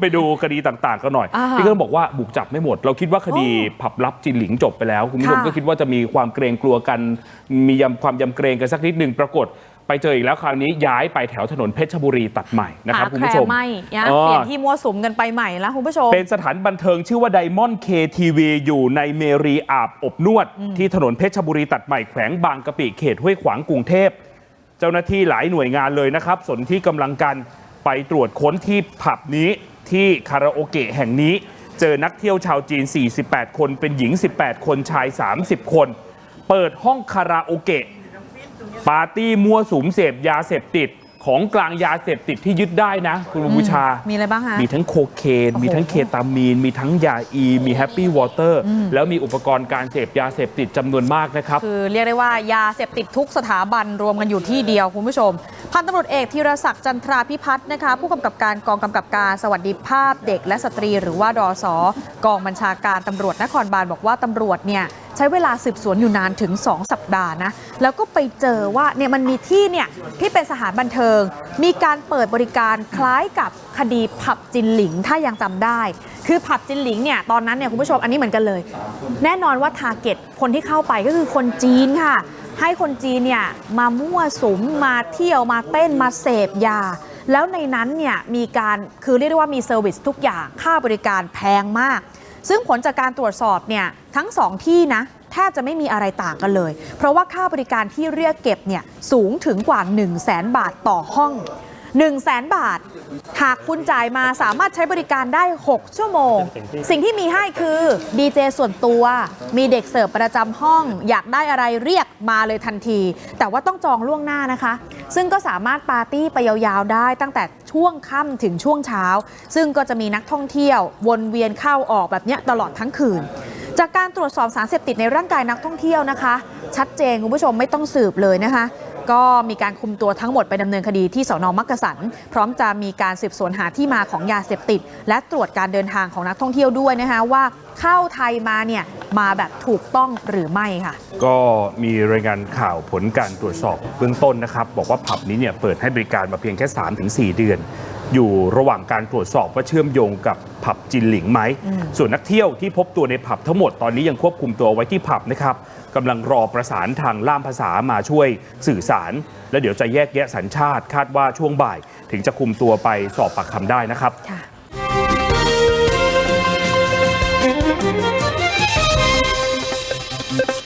ไปดูคดีต่างๆกันหน่อยอ่าที่ก็บอกว่าบุกจับไม่หมด เราคิดว่าคดีผับลับจินหลิงจบไปแล้ว คุณผู้ชมค่ะ ก็คิดว่าจะมีความเกรงกลัวกัน มียำความยำเกรงกันสักนิดหนึ่งปรากฏ ไปเจออีกแล้วคราวนี้ย้ายไปแถวถนนเพชรบุรีตัดใหม่นะครับหาคุณแคผู้ชร์มไม่นะอ๋อเปลี่ยนที่มั่วสุมกันไปใหม่แล้วคุณผู้ชม เป็นสถานบันเทิงชื่อว่า Diamond KTV อยู่ในเมรีอาบอบนวด ที่ถนนเพชรบุรีตัดใหม่แขวงบางกะปิเขตห้วยขวางกรุงเทพ เจ้าหน้าที่หลายหน่วยงานเลยนะครับสนที่กำลังกัน ไปตรวจค้นที่ผับนี้ที่คาราโอเกะแห่งนี้ เจอนักเที่ยวชาวจีน 48 คนเป็นหญิง 18 คนชาย 30 คน เปิดห้องคาราโอเกะปาร์ตี้มั่วสุมเสพยาเสพติดของกลางยาเสพติดที่ยึดได้นะ คุณบูชา มีอะไรบ้างคะ มีทั้งโคเคนโอ้โหมีทั้งเคตามีน มีทั้งยาอี มีแฮปปี้วอเตอร์ แล้วมีอุปกรณ์การเสพยาเสพติดจำนวนมากนะครับ คือเรียกได้ว่ายาเสพติดทุกสถาบันรวมกันอยู่ที่เดียวคุณผู้ชม พันตำรวจเอกธีรศักดิ์จันทราพิพัฒน์นะคะ ผู้กำกับการกองกำกับการสวัสดิภาพเด็กและสตรี หรือว่าดอสกองบัญชาการตำรวจนครบาลบอกว่าตำรวจเนี่ย ใช้เวลาสืบสวนอยู่นานถึง 2 สัปดาห์นะ แล้วก็ไปเจอว่าเนี่ยมันมีที่เนี่ยที่เป็นสถานบันเทิง มีการเปิดบริการคล้ายกับคดีผับจินหลิงถ้ายังจำได้ คือผับจินหลิงเนี่ยตอนนั้นเนี่ยคุณผู้ชมอันนี้เหมือนกันเลย แน่นอนว่าทาร์เก็ตคนที่เข้าไปก็คือคนจีนค่ะ ให้คนจีนเนี่ยมามั่วสุมมาเที่ยวมาเต้นมาเสพยาแล้วในนั้นเนี่ยมีการคือเรียกได้ว่ามีเซอร์วิสทุกอย่างค่าบริการแพงมาก ซึ่งผลจากการตรวจสอบเนี่ยทั้งสองที่นะแทบจะไม่มีอะไรต่างกันเลย เพราะว่าค่าบริการที่เรียกเก็บเนี่ยสูงถึงกว่า 1 0 0 0 0แบาทต่อห้อง 1 0 0 0 0แบาท หากคุณจ่ายมาสามารถใช้บริการได้ 6 ชั่วโมง สิ่งที่มีให้คือดีเจส่วนตัว มีเด็กเสิร์ฟประจำห้อง อยากได้อะไรเรียกมาเลยทันที แต่ว่าต้องจองล่วงหน้านะคะ ซึ่งก็สามารถปาร์ตี้ไปยาวๆได้ตั้งแต่ช่วงค่ำถึงช่วงเช้า ซึ่งก็จะมีนักท่องเที่ยว วนเวียนเข้าออกแบบนี้ตลอดทั้งคืนจากการตรวจสอบสารเสพติดในร่างกายนักท่องเที่ยวนะคะ ชัดเจนคุณผู้ชมไม่ต้องสืบเลยนะคะ ก็มีการคุมตัวทั้งหมดไปดำเนินคดีที่สอนอมักกะสัน พร้อมจะมีการสืบสวนหาที่มาของยาเสพติด และตรวจการเดินทางของนักท่องเที่ยวด้วยนะคะว่าเข้าไทยมาเนี่ยมาแบบถูกต้องหรือไม่ค่ะ ก็มีรายงานข่าวผลการตรวจสอบเบื้องต้นนะครับ บอกว่าผับนี้เนี่ยเปิดให้บริการมาเพียงแค่ 3-4 เดือน อยู่ระหว่างการตรวจสอบว่าเชื่อมโยงกับผับจินหลิงไหม ส่วนนักเที่ยวที่พบตัวในผับทั้งหมดตอนนี้ยังควบคุมตัวไว้ที่ผับนะครับกำลังรอประสานทางล่ามภาษามาช่วยสื่อสาร แล้วเดี๋ยวจะแยกแยะสัญชาติ คาดว่าช่วงบ่าย ถึงจะคุมตัวไปสอบปากคำได้นะครับค่ะ